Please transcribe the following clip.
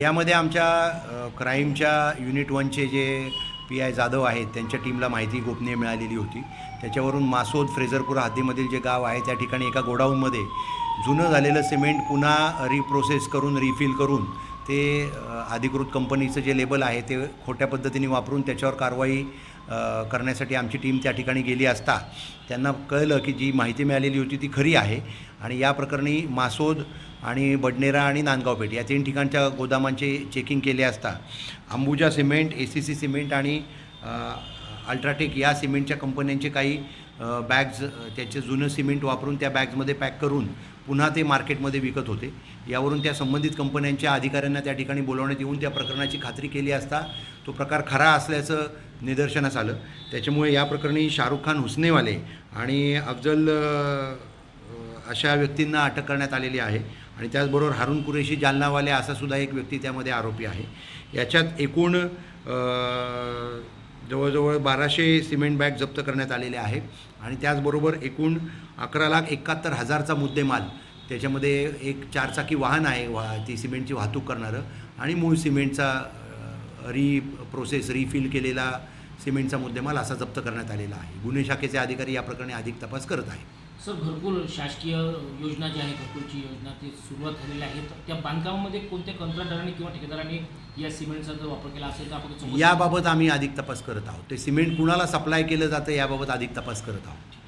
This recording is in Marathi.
यामध्ये आमच्या क्राईमच्या unit वनचे J P I Jadhav आहेत त्यांच्या टीमला माहिती गोपनीय मिळालेली होती. त्याच्यावरून मासोद फ्रेझरपूर हद्दीमधील जे गाव आहे त्या ठिकाणी एका गोडाऊनमध्ये जुनं झालेलं सिमेंट पुन्हा रिप्रोसेस करून रिफिल करून ते अधिकृत कंपनीचं जे लेबल आहे ते खोट्या पद्धतीने वापरून त्याच्यावर कारवाई करण्यासाठी आमची टीम त्या ठिकाणी गेली असता त्यांना कळलं की जी माहिती मिळालेली होती ती खरी आहे. आणि या प्रकरणी मासोद आणि बडनेरा आणि नांदगाव पेठ या तीन ठिकाणच्या गोदामांचे चेकिंग केले असता. Ambuja cement A C C cement आणि अल्ट्राटेक या सिमेंटच्या कंपन्यांचे काही बॅग्ज त्याचे जुनं सिमेंट वापरून त्या बॅग्समध्ये पॅक करून पुन्हा ते मार्केटमध्ये विकत होते. यावरून त्या संबंधित कंपन्यांच्या अधिकाऱ्यांना त्या ठिकाणी बोलवण्यात येऊन त्या प्रकरणाची खात्री केली असता तो प्रकार खरा असल्याचं निदर्शनास आलं. त्याच्यामुळे या प्रकरणी शाहरुख खान हुसनेवाले आणि अफजल अशा व्यक्तींना अटक करण्यात आलेली आहे आणि त्याचबरोबर हारून कुरेशी जालनावाले असा सुद्धा एक व्यक्ती त्यामध्ये आरोपी आहे. याच्यात एकूण जवळजवळ बाराशे सिमेंट बॅग जप्त करण्यात आलेले आहे आणि त्याचबरोबर एकूण अकरा लाख एकाहत्तर हजारचा मुद्देमाल त्याच्यामध्ये एक चारचाकी वाहन आहे वा ती सिमेंटची वाहतूक करणारं. आणि मूळ सिमेंटचा री प्रोसेस रिफिल केलेला सिमेंटचा मुद्देमाल असा जप्त करण्यात आलेला आहे. गुन्हे शाखेचे अधिकारी या प्रकरणी अधिक तपास करत आहेत. सर भरपूर शासकीय योजना जी आहे घरकुलची योजना ती सुरुवात झालेली आहे. तर त्या बांधकामामध्ये कोणत्या कंत्राटदाराने किंवा ठेकेदाराने या सिमेंटचा जर वापर केला असेल तर आपण याबाबत आम्ही अधिक तपास करत आहोत. ते सिमेंट कुणाला सप्लाय केलं जातं याबाबत अधिक तपास करत आहोत.